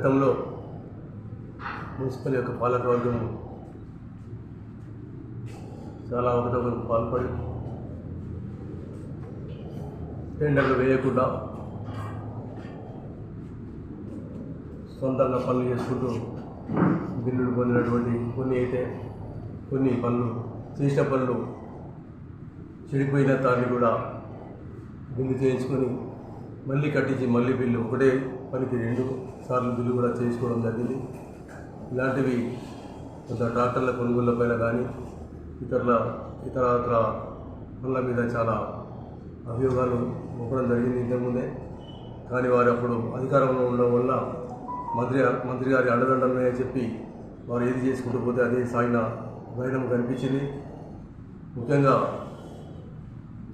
గతంలో మున్సిపల్ యొక్క పాలకవర్గం చాలా ఒకటొకరు పాల్పడి టెండర్లు వేయకుండా సొంతంగా పనులు చేసుకుంటూ బిల్లులు పొందినటువంటి కొన్ని అయితే కొన్ని పనులు చేసిన పనులు చెడిపోయిన దాన్ని కూడా బిల్లు చేయించుకొని మళ్ళీ కట్టించి మళ్ళీ బిల్లు ఒకటే పనికి రెండు సార్లు బిల్లు కూడా చేసుకోవడం జరిగింది. ఇలాంటివి కొంత ట్రాక్టర్ల కొనుగోళ్ళపైన కానీ ఇతరుల ఇతర పనుల మీద చాలా అభియోగాలు మోపడం జరిగింది ఇంతకుముందే. కానీ వారు అప్పుడు అధికారంలో ఉండడం వల్ల మంత్రి మంత్రి గారి అండదండలనే చెప్పి వారు ఏది చేసుకుంటూ పోతే అదే సాగిన వైనం కనిపించింది. ముఖ్యంగా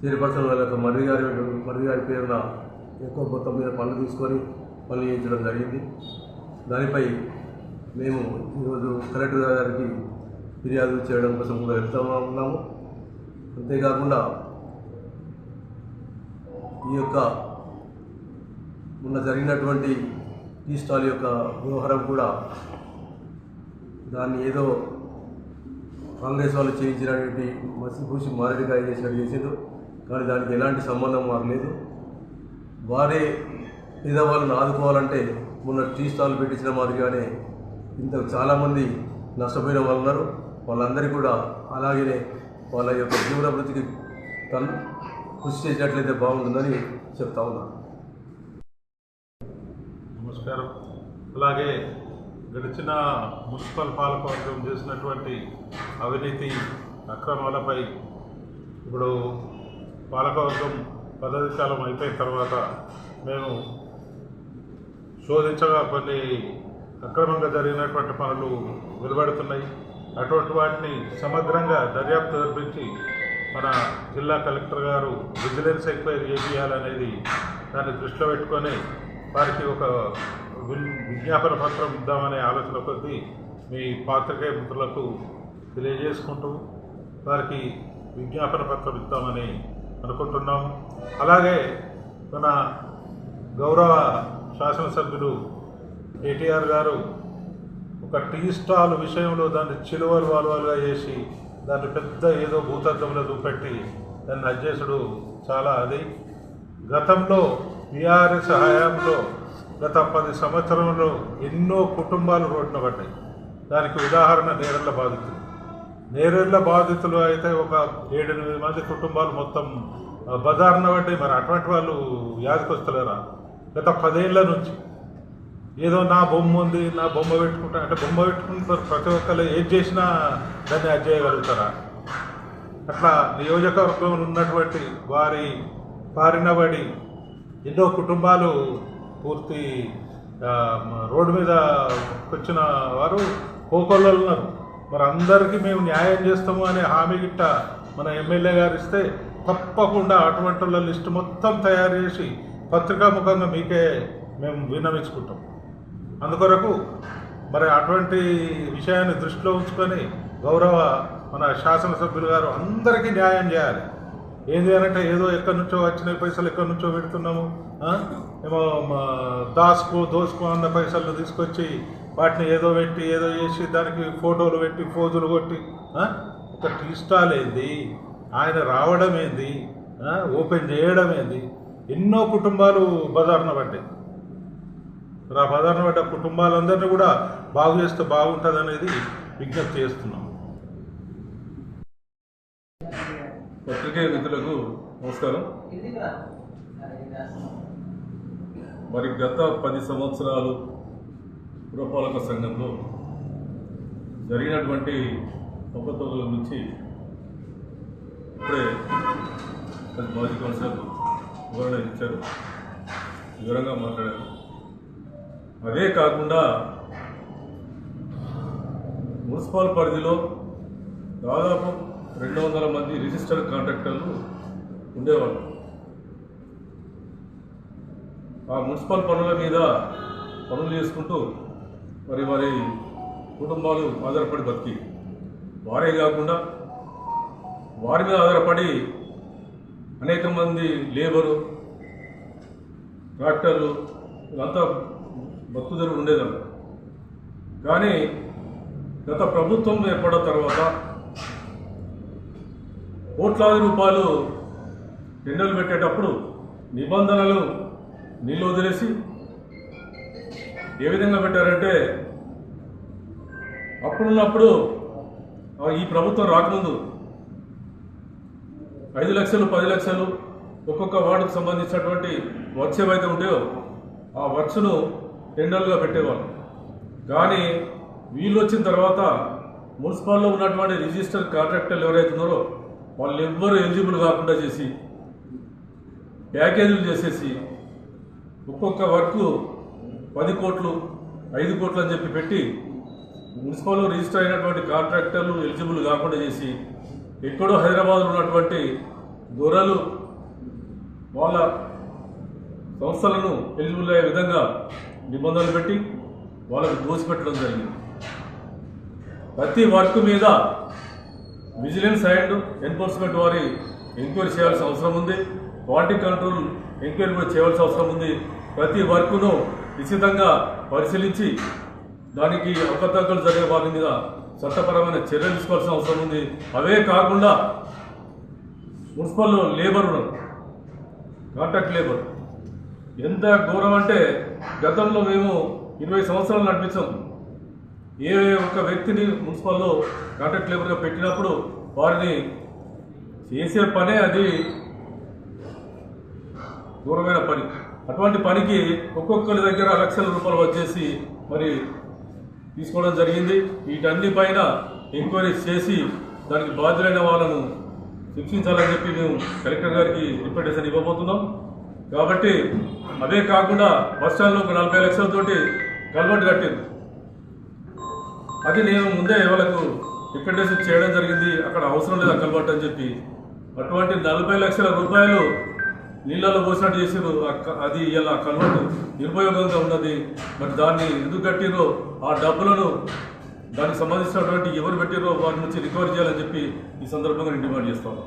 చైర్పర్సన్ వాళ్ళ మర్రి గారి మర్రి గారి పేరున ఎక్కువ మొత్తం మీద పనులు తీసుకొని పనులు చేయించడం జరిగింది. దానిపై మేము ఈరోజు కలెక్టర్ గారికి ఫిర్యాదు చేయడం కోసం కూడా వెళ్తూ ఉన్నాము. అంతేకాకుండా ఈ యొక్క మొన్న జరిగినటువంటి టీ స్టాల్ యొక్క వ్యవహారం కూడా దాన్ని ఏదో కాంగ్రెస్ వాళ్ళు చేయించినటువంటి మసిపూసి మారడికాయ చేసినట్టు చేసిండ్రు. కానీ దానికి ఎలాంటి సంబంధం మాకు లేదు. వారే లేదా వాళ్ళని ఆదుకోవాలంటే మొన్న టీ స్టాల్ పెట్టించిన మాదిరిగానే ఇంత చాలామంది నష్టపోయిన వాళ్ళు ఉన్నారు వాళ్ళందరికీ కూడా అలాగనే వాళ్ళ యొక్క జీవనభృతికి తను కృషి చేసినట్లయితే బాగుంటుందని చెప్తా ఉన్నాను నమస్కారం. అలాగే గడిచిన మున్సిపల్ పాలకవర్గం చేసినటువంటి అవినీతి అక్రమాలపై ఇప్పుడు పాలకవర్గం పదవి కాలం అయిపోయిన తర్వాత మేము శోధించగా కొన్ని అక్రమంగా జరిగినటువంటి పనులు వెలువడుతున్నాయి. అటువంటి వాటిని సమగ్రంగా దర్యాప్తు జరిపించి మన జిల్లా కలెక్టర్ గారు విజిలెన్స్ ఎంక్వైరీ చేయాలనేది దాన్ని దృష్టిలో పెట్టుకొని వారికి ఒక విజ్ఞాపన పత్రం ఇద్దామనే ఆలోచన కొద్దీ మీ పాత్రికేయ మిత్రులకు తెలియజేసుకుంటూ వారికి విజ్ఞాపన పత్రం ఇద్దామని అనుకుంటున్నాము. అలాగే మన గౌరవ శాసనసభ్యులు కేటీఆర్ గారు ఒక టీ స్టాల్ విషయంలో దాన్ని చిలువలు వాలువలుగా చేసి దాన్ని పెద్ద ఏదో భూతత్వంలో చూపెట్టి దాన్ని అధ్యక్షుడు చాలా అది. గతంలో బీఆర్ఎస్ హయాంలో గత పది సంవత్సరంలో ఎన్నో కుటుంబాలు రోడ్డున పడ్డాయి. దానికి ఉదాహరణ నేరెళ్ళ బాధితులు. నేరెళ్ళ బాధితులు అయితే ఒక ఏడెనిమిది మంది కుటుంబాలు మొత్తం బజార్న పడ్డాయి. మరి అటువంటి వాళ్ళు యాదకొస్తలేరా గత పదేళ్ళ నుంచి ఏదో నా బొమ్మ ఉంది నా బొమ్మ పెట్టుకుంటా అంటే బొమ్మ పెట్టుకుంటారు ప్రతి ఒక్కరు ఏది చేసినా దాన్ని అది చేయగలుగుతారా అట్లా నియోజకవర్గంలో ఉన్నటువంటి వారి పారినబడి ఎన్నో కుటుంబాలు పూర్తి రోడ్డు మీద వచ్చిన వారు కోకొల్లో ఉన్నారు. మరి అందరికీ మేము న్యాయం చేస్తాము అనే హామీ గిట్ట మన ఎమ్మెల్యే గారు ఇస్తే తప్పకుండా అటువంటి లిస్టు మొత్తం తయారు చేసి పత్రికాముఖంగా మీకే మేము విన్నవించుకుంటాం. అందుకొరకు మరి అటువంటి విషయాన్ని దృష్టిలో ఉంచుకొని గౌరవ మన శాసనసభ్యులు గారు అందరికీ న్యాయం చేయాలి. ఏంది అనంటే ఏదో ఎక్కడి నుంచో వచ్చిన పైసలు ఎక్కడి నుంచో పెడుతున్నాము ఏమో మా దాసుకో దోసుకో అన్న పైసలు తీసుకొచ్చి వాటిని ఏదో పెట్టి ఏదో చేసి దానికి ఫోటోలు పెట్టి ఫోజులు కొట్టి ఒక టీ స్టాల్ ఏంది? ఆయన రావడం ఏంది? ఓపెన్ చేయడం ఏంది? ఎన్నో కుటుంబాలు బజారున పడ్డాయి. ఆ బజారున పడ్డ కుటుంబాలందరినీ కూడా బాగు చేస్తే బాగుంటుంది అనేది విజ్ఞప్తి చేస్తున్నాం. పత్రికేయ మిత్రులకు నమస్కారం. మరి గత పది సంవత్సరాలు పురపాలక సంఘంలో జరిగినటువంటి అవకతవకల గురించి ఇప్పుడే మాజీ కౌన్సిలర్ వివరణ ఇచ్చారు. వివరంగా మాట్లాడారు. అదే కాకుండా మున్సిపల్ పరిధిలో దాదాపు రెండు వందల మంది రిజిస్టర్డ్ కాంట్రాక్టర్లు ఉండేవాళ్ళు. ఆ మున్సిపల్ పనుల మీద పనులు చేసుకుంటూ మరి వారి కుటుంబాలు ఆధారపడి బతికి. వారే కాకుండా వారి మీద ఆధారపడి అనేక మంది లేబరు ట్రాక్టర్లు ఇదంతా బతుకుదెరువు ఉండేదన్న కానీ గత ప్రభుత్వం ఏర్పడిన తర్వాత కోట్లాది రూపాయలు టెండర్లు పెట్టేటప్పుడు నిబంధనలు నీళ్ళు వదిలేసి ఏ విధంగా పెట్టారంటే అప్పుడున్నప్పుడు ఈ ప్రభుత్వం రాకముందు ఐదు లక్షలు పది లక్షలు ఒక్కొక్క వార్డుకు సంబంధించినటువంటి వర్క్స్ ఏవైతే ఉంటాయో ఆ వర్క్స్ను టెండర్లుగా పెట్టేవాళ్ళు. కానీ వీళ్ళు వచ్చిన తర్వాత మున్సిపాల్లో ఉన్నటువంటి రిజిస్టర్ కాంట్రాక్టర్లు ఎవరైతే ఉన్నారో వాళ్ళు ఎవ్వరూ ఎలిజిబుల్ కాకుండా చేసి ప్యాకేజీలు చేసేసి ఒక్కొక్క వర్క్ పది కోట్లు ఐదు కోట్లు అని చెప్పి పెట్టి మున్సిపాల్లో రిజిస్టర్ అయినటువంటి కాంట్రాక్టర్లు ఎలిజిబుల్ కాకుండా చేసి ఎక్కడో హైదరాబాద్లో ఉన్నటువంటి దొరలు వాళ్ళ సంస్థలను ఎలిజిబుల్ అయ్యే విధంగా నిబంధనలు పెట్టి వాళ్ళకు దోసిపెట్టడం జరిగింది. ప్రతి వర్క్ మీద విజిలెన్స్ అండ్ ఎన్ఫోర్స్మెంట్ వారి ఎంక్వైరీ చేయాల్సిన అవసరం ఉంది. క్వాలిటీ కంట్రోల్ ఎంక్వైరీ కూడా చేయాల్సిన అవసరం ఉంది. ప్రతి వర్క్ను నిశ్చితంగా పరిశీలించి దానికి అవకతవకలు జరిగే వారి మీద చట్టపరమైన చర్యలు తీసుకోవాల్సిన అవసరం ఉంది. అవే కాకుండా మున్సిపల్ లేబర్ ఉన్నారు కాంట్రాక్ట్ లేబర్. ఎంత ఘోరం అంటే గతంలో మేము ఇరవై సంవత్సరాలు నడిపించాం. ఏ ఒక్క వ్యక్తిని మున్సిపల్లో కాంట్రాక్ట్ లేబర్గా పెట్టినప్పుడు వారిని చేసే పనే అది దూరమైన పని. అటువంటి పనికి ఒక్కొక్కరి దగ్గర లక్షల రూపాయలు వచ్చేసి మరి తీసుకోవడం జరిగింది. వీటన్ని పైన ఎంక్వైరీస్ చేసి దానికి బాధ్యులైన వాళ్ళను శిక్షించాలని చెప్పి మేము కలెక్టర్ గారికి రిప్రజెంటేషన్ ఇవ్వబోతున్నాం. కాబట్టి అవే కాకుండా బస్ స్టాండ్లో ఒక నలభై లక్షలతోటి కల్వర్ట్ కట్టింది. అది నేను ముందే వాళ్ళకు రిప్రజెంటేషన్ చేయడం జరిగింది. అక్కడ అవసరం లేదు ఆ కల్వర్ట్ అని చెప్పి. అటువంటి నలభై లక్షల రూపాయలు నీళ్ళలో పోసినట్టు చేసిరు అది ఇలా కల్వర్ట్ నిరుపయోగంగా ఉన్నది. మరి దాన్ని ఎందుకు కట్టిరో ఆ డబ్బులను దానికి సంబంధించినటువంటి ఎవరు పెట్టిరో వారి నుంచి రికవర్ చేయాలని చెప్పి ఈ సందర్భంగా నేను డిమాండ్ చేస్తాను